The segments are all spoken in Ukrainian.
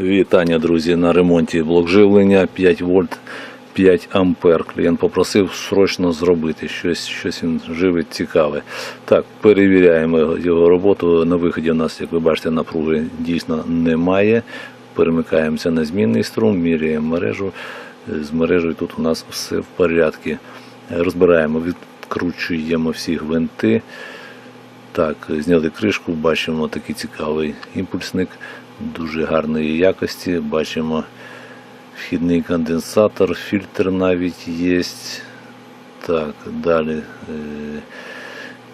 Вітання, друзі, на ремонті блок живлення 5 вольт 5 ампер. Клієнт попросив срочно зробити щось, щось він живить цікаве. Так, перевіряємо його роботу. На виході у нас, як ви бачите, напруги дійсно немає. Перемикаємося на змінний струм, міряємо мережу. З мережею тут у нас все в порядку. Розбираємо, відкручуємо всі гвинти. Так, зняли кришку, бачимо такий цікавий імпульсник дуже гарної якості. Бачимо вхідний конденсатор, фільтр навіть є. Так, далі е,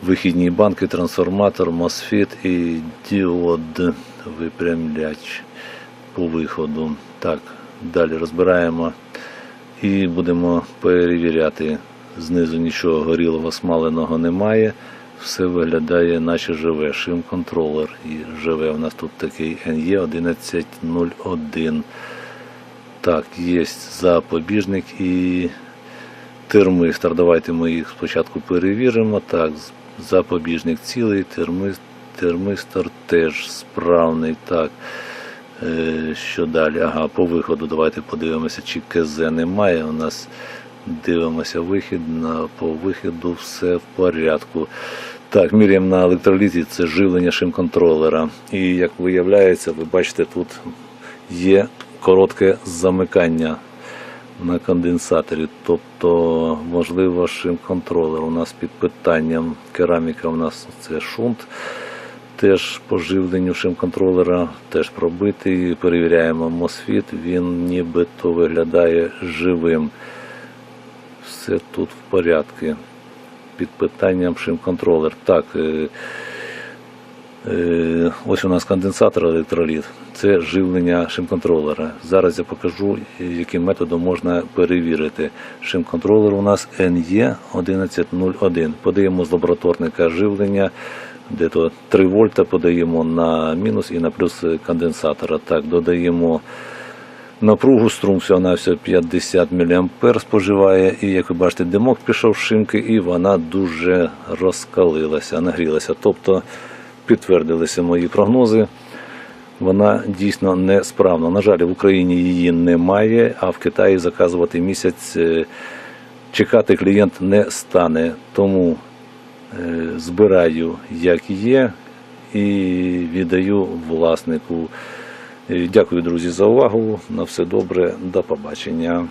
вихідні банки, трансформатор, MOSFET і діод випрямляч по виходу. Так, далі розбираємо і будемо перевіряти. Знизу нічого горілого смаленого немає. Все виглядає наче живе. Шим контролер. І живе у нас тут такий E NE1101. Так, є запобіжник і термистор. Давайте ми їх спочатку перевіримо. Так, запобіжник цілий, термис- термистор теж справний. Так. Е, Що далі? Ага, по виходу давайте подивимося, чи КЗ немає. У нас дивимося вихід. На, по виходу все в порядку. Так, міряємо на електролізі, це живлення шим-контролера. І як виявляється, ви бачите, тут є коротке замикання на конденсаторі. Тобто, можливо, шим-контролер у нас під питанням. Кераміка у нас це шунт теж по живленню шим-контролера теж пробитий. Перевіряємо MOSFET, він нібито виглядає живим. Все тут в порядку. Під питанням шим-контролер. Так, е, е, ось у нас конденсатор електроліт. Це живлення шим-контролера. Зараз я покажу, яким методом можна перевірити. Шим-контролер у нас E NE1101. Подаємо з лабораторника живлення де то 3 вольта подаємо на мінус і на плюс конденсатора. Так, додаємо напругу, струм всього на все 50 мА споживає. І як ви бачите, димок пішов з шимки, і вона дуже розкалилася, нагрілася. Тобто підтвердилися мої прогнози. Вона дійсно несправна. На жаль, в Україні її немає, а в Китаї заказувати місяць е, чекати клієнт не стане. Тому е, збираю як є і віддаю власнику. Дякую, друзі, за увагу. На все добре. До побачення.